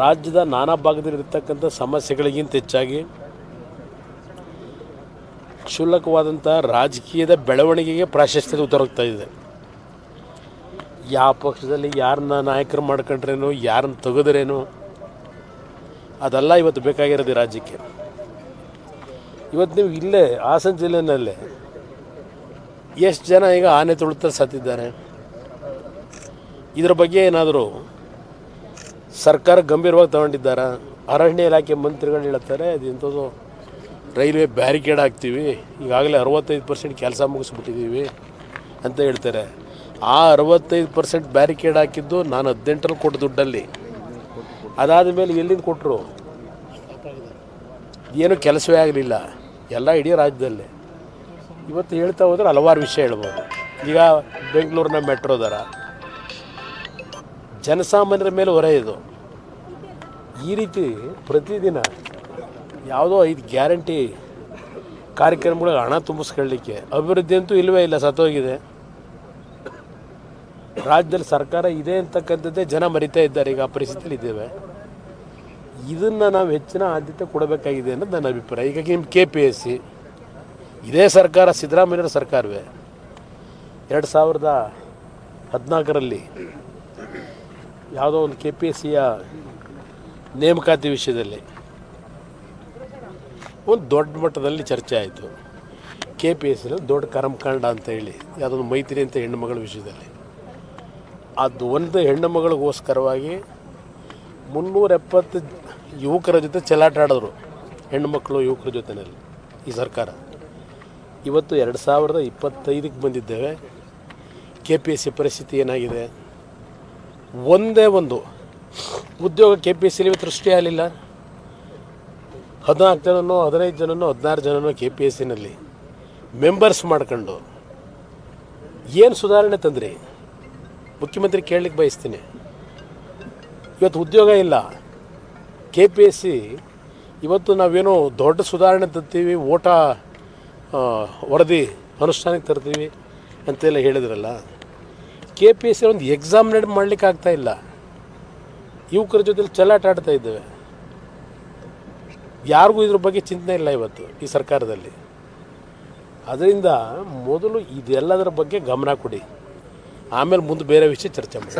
ರಾಜ್ಯದ ನಾನಾ ಭಾಗದಲ್ಲಿರ್ತಕ್ಕಂಥ ಸಮಸ್ಯೆಗಳಿಗಿಂತ ಹೆಚ್ಚಾಗಿ ಕ್ಷುಲ್ಲಕವಾದಂಥ ರಾಜಕೀಯದ ಬೆಳವಣಿಗೆಗೆ ಪ್ರಾಶಸ್ತ್ಯದ ಉತ್ತರೋಗ್ತಾ ಇದೆ. ಯಾವ ಪಕ್ಷದಲ್ಲಿ ಯಾರನ್ನ ನಾಯಕರು ಮಾಡ್ಕೊಂಡ್ರೇನು, ಯಾರನ್ನ ತೆಗೆದ್ರೇನು, ಅದೆಲ್ಲ ಇವತ್ತು ಬೇಕಾಗಿರೋದು ರಾಜ್ಯಕ್ಕೆ. ಇವತ್ತು ನೀವು ಇಲ್ಲೇ ಹಾಸನ ಜಿಲ್ಲೆನಲ್ಲೇ ಎಷ್ಟು ಜನ ಈಗ ಆನೆ ತುಳಿತ ಸತ್ತಿದ್ದಾರೆ ಇದರ ಬಗ್ಗೆ ಏನಾದರೂ ಸರ್ಕಾರ ಗಂಭೀರವಾಗಿ ತಗೊಂಡಿದ್ದಾರೆ? ಅರಣ್ಯ ಇಲಾಖೆ ಮಂತ್ರಿಗಳು ಹೇಳ್ತಾರೆ, ಅದು ರೈಲ್ವೆ ಬ್ಯಾರಿಕೇಡ್ ಹಾಕ್ತೀವಿ, ಈಗಾಗಲೇ ಅರವತ್ತೈದು ಪರ್ಸೆಂಟ್ ಕೆಲಸ ಮುಗಿಸ್ಬಿಟ್ಟಿದ್ದೀವಿ ಅಂತ ಹೇಳ್ತಾರೆ. ಆ ಅರವತ್ತೈದು ಪರ್ಸೆಂಟ್ ಬ್ಯಾರಿಕೇಡ್ ಹಾಕಿದ್ದು ನಾನು ಹದಿನೆಂಟರಲ್ಲಿ ಕೊಟ್ಟು ದುಡ್ಡಲ್ಲಿ. ಅದಾದ ಮೇಲೆ ಎಲ್ಲಿಂದ ಕೊಟ್ಟರು ಏನು ಕೆಲಸವೇ ಆಗಲಿಲ್ಲ, ಎಲ್ಲ ಇಡೀ ರಾಜ್ಯದಲ್ಲಿ. ಇವತ್ತು ಹೇಳ್ತಾ ಹೋದ್ರೆ ಹಲವಾರು ವಿಷಯ ಹೇಳ್ಬೋದು. ಈಗ ಬೆಂಗಳೂರಿನ ಮೆಟ್ರೋ ದರ. ಜನಸಾಮಾನ್ಯರ ಮೇಲೆ ಹೊರೆ ಇದು. ಈ ರೀತಿ ಪ್ರತಿದಿನ ಯಾವುದೋ ಐದು ಗ್ಯಾರಂಟಿ ಕಾರ್ಯಕ್ರಮಗಳಿಗೆ ಹಣ ತುಂಬಿಸ್ಕೊಳ್ಳಿಕ್ಕೆ ಅಭಿವೃದ್ಧಿ ಅಂತೂ ಇಲ್ಲವೇ ಇಲ್ಲ, ಸತ್ತೋಗಿದೆ. ರಾಜ್ಯದಲ್ಲಿ ಸರ್ಕಾರ ಇದೆ ಅಂತಕ್ಕಂಥದ್ದೇ ಜನ ಮರಿತಾ ಇದ್ದಾರೆ, ಈಗ ಆ ಪರಿಸ್ಥಿತಿಯಲ್ಲಿ ಇದ್ದೇವೆ. ಇದನ್ನು ನಾವು ಹೆಚ್ಚಿನ ಆದ್ಯತೆ ಕೊಡಬೇಕಾಗಿದೆ ಅನ್ನೋದು ನನ್ನ ಅಭಿಪ್ರಾಯ. ಈಗ ನಿಮ್ಮ ಕೆ ಪಿ ಎಸ್ ಸಿ ಇದೇ ಸರ್ಕಾರ ಸಿದ್ದರಾಮಯ್ಯರ ಸರ್ಕಾರವೇ. ಎರಡು ಸಾವಿರದ ಹದಿನಾಲ್ಕರಲ್ಲಿ ಯಾವುದೋ ಒಂದು ಕೆ ಪಿ ಎಸ್ ಸಿಯ ನೇಮಕಾತಿ ವಿಷಯದಲ್ಲಿ ಒಂದು ದೊಡ್ಡ ಮಟ್ಟದಲ್ಲಿ ಚರ್ಚೆ ಆಯಿತು. ಕೆ ಪಿ ಎಸ್ ದೊಡ್ಡ ಕರ್ಮಕಾಂಡ ಅಂತ ಹೇಳಿ ಯಾವುದೊಂದು ಮೈತ್ರಿ ಅಂತ ಹೆಣ್ಣು ಮಗಳ ವಿಷಯದಲ್ಲಿ. ಅದು ಒಂದು ಹೆಣ್ಣು ಮಗಳಿಗೋಸ್ಕರವಾಗಿ ಮುನ್ನೂರ ಎಪ್ಪತ್ತು ಯುವಕರ ಜೊತೆ ಚೆಲ್ಲಾಟ ಆಡಿದ್ರು ಹೆಣ್ಣು ಮಕ್ಕಳು ಯುವಕರ ಜೊತೆಯಲ್ಲಿ ಈ ಸರ್ಕಾರ. ಇವತ್ತು ಎರಡು ಸಾವಿರದ ಇಪ್ಪತ್ತೈದಕ್ಕೆ ಬಂದಿದ್ದೇವೆ. ಕೆ ಪಿ ಎಸ್ ಸಿ ಪರಿಸ್ಥಿತಿ ಏನಾಗಿದೆ? ಒಂದೇ ಒಂದು. ಉದ್ಯೋಗ ಕೆ ಪಿ ಇವತ್ತು ಸೃಷ್ಟಿ ಆಗಲಿಲ್ಲ. ಹದಿನಾಲ್ಕು ಜನನೋ, ಹದಿನೈದು ಜನನೋ, ಹದಿನಾರು ಜನನೋ ಕೆ ಪಿ ಎಸ್ ಸಿನಲ್ಲಿ ಮೆಂಬರ್ಸ್ ಮಾಡ್ಕೊಂಡು ಏನು ಸುಧಾರಣೆ ತಂದ್ರಿ? ಮುಖ್ಯಮಂತ್ರಿ ಕೇಳಲಿಕ್ಕೆ ಬಯಸ್ತೀನಿ. ಇವತ್ತು ಉದ್ಯೋಗ ಇಲ್ಲ. ಕೆ ಪಿ ಎಸ್ ಸಿ ಇವತ್ತು ನಾವೇನೋ ದೊಡ್ಡ ಸುಧಾರಣೆ ತರ್ತೀವಿ, ಓಟ ವರದಿ ಅನುಷ್ಠಾನಕ್ಕೆ ತರ್ತೀವಿ ಅಂತೆಲ್ಲ ಹೇಳಿದ್ರಲ್ಲ. ಕೆ ಪಿ ಎಸ್ ಸಿ ಒಂದು ನಡೆ ಮಾಡಲಿಕ್ಕೆ ಆಗ್ತಾ ಇಲ್ಲ. ಯುವಕರ ಜೊತೆಲಿ ಚೆಲ್ಲಾಟ ಆಡ್ತಾ ಇದ್ದೇವೆ. ಯಾರಿಗೂ ಇದ್ರ ಬಗ್ಗೆ ಚಿಂತನೆ ಇಲ್ಲ ಇವತ್ತು ಈ ಸರ್ಕಾರದಲ್ಲಿ. ಅದರಿಂದ ಮೊದಲು ಇದೆಲ್ಲದರ ಬಗ್ಗೆ ಗಮನ ಕೊಡಿ. ಆಮೇಲೆ ಮುಂದೆ ಬೇರೆ ವಿಷಯ ಚರ್ಚೆ ಮಾಡಿ